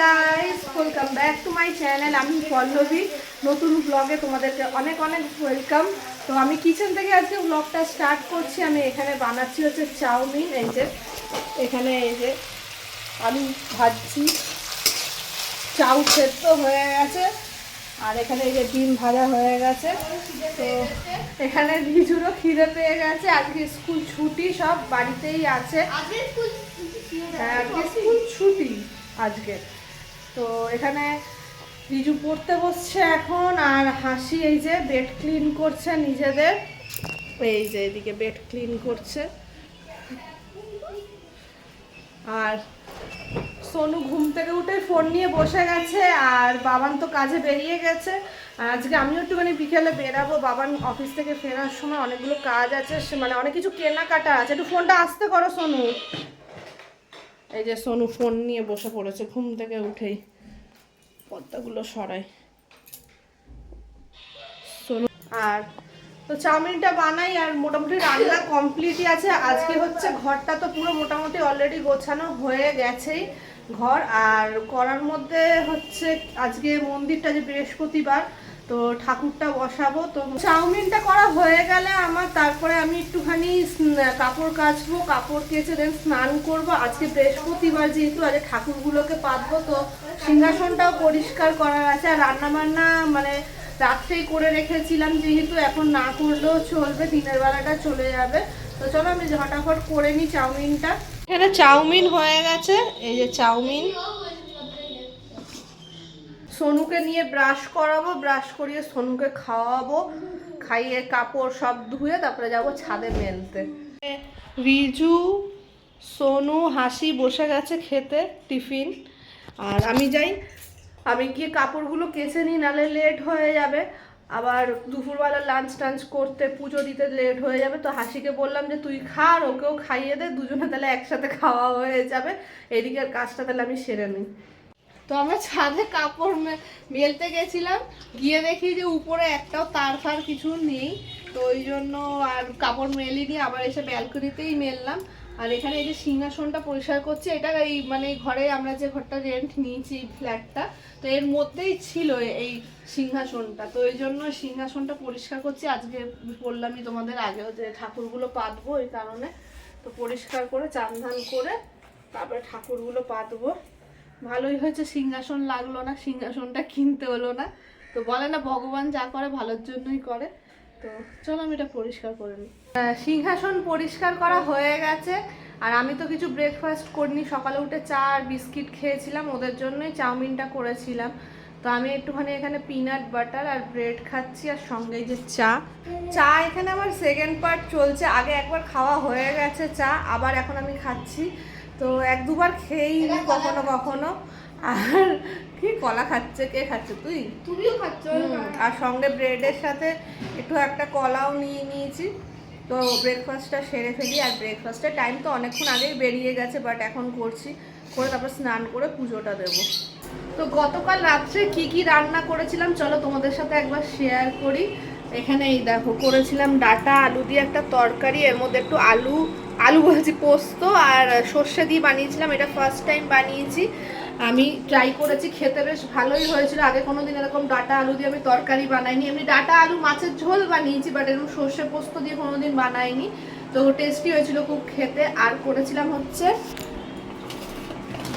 Guys welcome back to my channel আমি পল্লবী। নতুন ব্লগে তোমাদেরকে অনেক অনেক ওয়েলকাম তো আমি কিচেন থেকে আজকে ব্লগটা স্টার্ট করছি। আমি এখানে বানাচ্ছি হচ্ছে চাউমিন। এই যে এখানে এই যে আলু ভাজছি। চাউ সেদ্ধ হয়ে গেছে। আর এখানে এই যে ডিম ভাজা হয়ে গেছে। তো এখানে ভিজুরও খিদে পেয়ে গেছে। আজকে স্কুল ছুটি সব বাড়িতেই আছে। হ্যাঁ আজকে স্কুল ছুটি আজকে। তো এখানে রিজু পড়তে বসছে এখন, আর হাসি এই যে বেড ক্লিন করছে নিজেদের। এই যে এদিকে বেড ক্লিন করছে। আর সোনু ঘুম থেকে উঠে ফোন নিয়ে বসে গেছে, আর বাবান তো কাজে বেরিয়ে গেছে। আর আজকে আমিও একটুখানি বিকেলে বেরাবো। বাবান অফিস থেকে ফেরার সময় অনেকগুলো কাজ আছে মানে অনেক কিছু কেনাকাটা আছে। একটু ফোনটা আসতে করো সোনু। এই যে সোনু ফোন নিয়ে বসে পড়েছে, ঘুম থেকে উঠেই পর্দাগুলো সরাই। সোনু আর তো চাউমিনটা বানাই, আর মোটামুটি রান্না কমপ্লিটই আছে। আজকে হচ্ছে ঘরটা তো পুরো মোটামুটি অলরেডি গোছানো হয়ে গেছেই ঘর। আর করার মধ্যে হচ্ছে আজকে মন্দিরটা যে বৃহস্পতিবার তো ঠাকুরটা বসাবো। তো চাউমিনটা করা হয়ে গেলে আমার তারপরে আমি একটুখানি কাপড় কাচবো, কাপড় কেচে দেন স্নান করব। আজকে বৃহস্পতিবার যেহেতু আজকে ঠাকুরগুলোকে পাতবো, তো সিংহাসনটাও পরিষ্কার করার আছে। আর রান্না বান্না মানে রাত্রেই করে রেখেছিলাম যেহেতু এখন না করলেও চলবে, দিনের বেলাটা চলে যাবে। তো চলো আমি ঝটাফট করে নিই চাউমিনটা। এখানে চাউমিন হয়ে গেছে। এই যে চাউমিন। সোনুকে নিয়ে ব্রাশ করাবো, ব্রাশ করিয়ে সোনুকে খাওয়াবো, খাইয়ে কাপড় সব ধুয়ে তারপরে যাব ছাদে মেলতে। রিজু, সোনু হাসি বসে গেছে খেতে, টিফিন। আর আমি যাই, আমি গিয়ে কাপড়গুলো কেচে নিই, নালে লেট হয়ে যাবে। আবার দুপুরবেলা লাঞ্চ টাঞ্চ করতে, পুজো দিতে লেট হয়ে যাবে। তো হাসিকে বললাম যে, তুই খা আর ওকেও খাইয়ে দে, দুজনে তাহলে একসাথে খাওয়া হয়ে যাবে। এদিকের কাজটা তাহলে আমি সেরে নিই। তো আমরা ছাদে কাপড় মেলতে গেছিলাম। গিয়ে দেখি যে উপরে একটাও তার ফার কিছু নেই। তো ওই জন্য আর কাপড় মেলিনি, আবার এসে ব্যালকনিতেই মেললাম। আর এখানে এই যে সিংহাসনটা পরিষ্কার করছি, এটা এই মানে এই ঘরে আমরা যে ঘরটা রেন্ট নিয়েছি এই ফ্ল্যাটটা তো এর মধ্যেই ছিল এই সিংহাসনটা। তো ওই জন্য সিংহাসনটা পরিষ্কার করছি। আজকে বললামই তোমাদের আগেও যে ঠাকুরগুলো পাতবো এই কারণে। তো পরিষ্কার করে চান করে তারপরে ঠাকুরগুলো পাতবো। ভালোই হয়েছে, সিংহাসন লাগল না, সিংহাসনটা কিনতে হলো না। তো বলে না, ভগবান যা করে ভালোর জন্যই করে। তো চলো আমি এটা পরিষ্কার করে নিই। সিংহাসন পরিষ্কার করা হয়ে গেছে। আর আমি তো কিছু ব্রেকফাস্ট করিনি। সকালে উঠে চা আর বিস্কিট খেয়েছিলাম, ওদের জন্যই চাউমিনটা করেছিলাম। তো আমি একটুখানি এখানে পিনাট বাটার আর ব্রেড খাচ্ছি আর সঙ্গে যে চা। চা এখানে আমার সেকেন্ড পার্ট চলছে। আগে একবার খাওয়া হয়ে গেছে চা, আবার এখন আমি খাচ্ছি। তো এক দুবার খেয়েই নি কখনো কখনো। আর কি কলা খাচ্ছে কে খাচ্ছে তুই? তুমিও খাচ্ছ আর সঙ্গে ব্রেডের সাথে একটু একটা কলাও নিয়ে নিয়েছি। তো ব্রেকফাস্টটা সেরে ফেলি আর ব্রেকফাস্টের টাইম তো অনেকক্ষণ আগেই বেরিয়ে গেছে বাট এখন করছি। করে তারপর স্নান করে পুজোটা দেবো। তো গতকাল রাত্রে কি কি রান্না করেছিলাম চলো তোমাদের সাথে একবার শেয়ার করি। এখানে এই দেখো করেছিলাম ডাটা আলু দিয়ে একটা তরকারি এর মধ্যে একটু আলু আলু বলছি পোস্ত আর সর্ষে দিয়ে বানিয়েছিলাম, এটা ফার্স্ট টাইম বানিয়েছি। আমি ট্রাই করেছি, খেতে বেশ ভালোই হয়েছিল। আগে কোনো দিন এরকম ডাটা আলু দিয়ে আমি তরকারি বানাইনি। এমনি ডাটা আলু, মাছের ঝোল বানিয়েছি বাট এরকম সর্ষে পোস্ত দিয়ে কোনোদিন বানাইনি। তো টেস্টি হয়েছিল খুব খেতে। আর করেছিলাম হচ্ছে,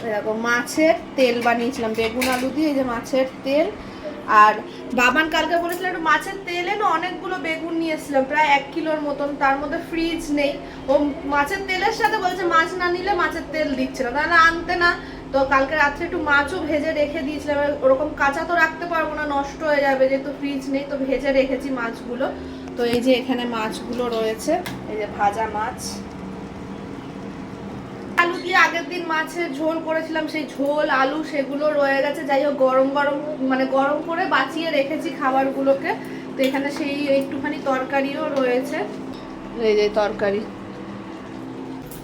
এরকম মাছের তেল বানিয়েছিলাম। বেগুন আলু দিয়ে এই যে মাছের তেল আর বাবান কালকে বলেছিল একটু মাছের তেল এনে অনেকগুলো বেগুন নিয়ে এসেছিলাম, প্রায় এক কিলোর মতন, তার মধ্যে ফ্রিজ নেই। ও মাছের তেলের সাথে বলেছে মাছ না নিলে মাছের তেল দিচ্ছে না, তাহলে আনতে না। তো কালকে রাত্রে একটু মাছও ভেজে রেখে দিয়েছিলাম ওরকম কাঁচা তো রাখতে পারব না, নষ্ট হয়ে যাবে, যেহেতু ফ্রিজ নেই, তো ভেজে রেখেছি মাছগুলো। তো এই যে এখানে মাছগুলো রয়েছে, এই যে ভাজা মাছ। দিয়ে আগের দিন মাছের ঝোল করেছিলাম সেই ঝোল আলু সেগুলো রয়ে গেছে। যাই হোক গরম গরম মানে গরম করে বাঁচিয়ে রেখেছি খাবারগুলোকে। তো এখানে সেই একটুখানি তরকারিও রয়েছে। এই যে তরকারি।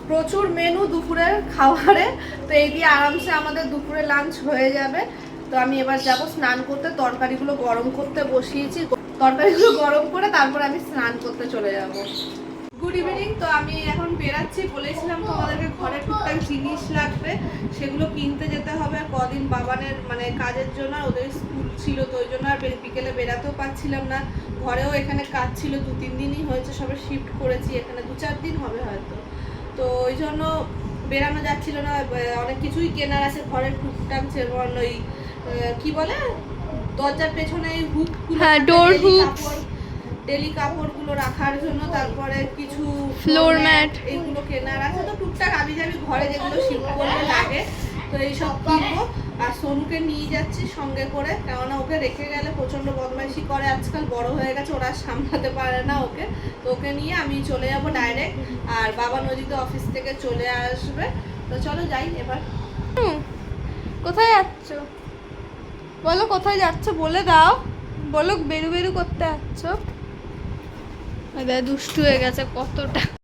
প্রচুর মেনু দুপুরের খাবারে। তো এই দিয়ে আরামসে আমাদের দুপুরে লাঞ্চ হয়ে যাবে। তো আমি এবার যাব স্নান করতে। তরকারিগুলো গরম করতে বসিয়েছি। তরকারিগুলো গরম করে তারপর আমি স্নান করতে চলে যাব। গুড ইভিনিং তো আমি এখন বেরাচ্ছি। বলেছিলাম তোমাদেরকে ঘরে টুকটাক জিনিস লাগবে সেগুলো কিনতে যেতে হবে। আর কদিন বাবানের মানে কাজের জন্য ওদের স্কুল ছিল তো ওই জন্য আর বিকেলে বেরাতেও পারছিলাম না। ঘরেও এখানে কাজ ছিল দু তিন দিনই হয়েছে সবে শিফট করেছি এখানে দু চার দিন হবে হয়তো। তো ওই জন্য বেরানো যাচ্ছিল না। অনেক কিছুই কেনার আছে ঘরের টুকটাক যেমন ওই কি বলে? দরজার পেছনে হুক হ্যাঁ, door hooks। ডেলি কাপড়গুলো রাখার জন্য তারপরে কিছু Floor mat। এইগুলো কেনার আছে। তো টুকটাক আবি যাবি ঘরে যেগুলো শিল্প করতে লাগে তো এইসব কিনবো। আর সোনুকে নিয়ে যাচ্ছি সঙ্গে করে কেননা ওকে রেখে গেলে প্রচণ্ড বদমাইশি করে। আজকাল বড় হয়ে গেছে ওরা আর সামলাতে পারে না ওকে। তো ওকে নিয়ে আমি চলে যাব ডাইরেক্ট আর বাবা নদীতে অফিস থেকে চলে আসবে। তো চলো যাই এবার। কোথায় যাচ্ছ? বলো কোথায় যাচ্ছ বলে দাও। বলো বেরু বেরু করতে যাচ্ছ। দুষ্টু হয়ে গেছে কতটা।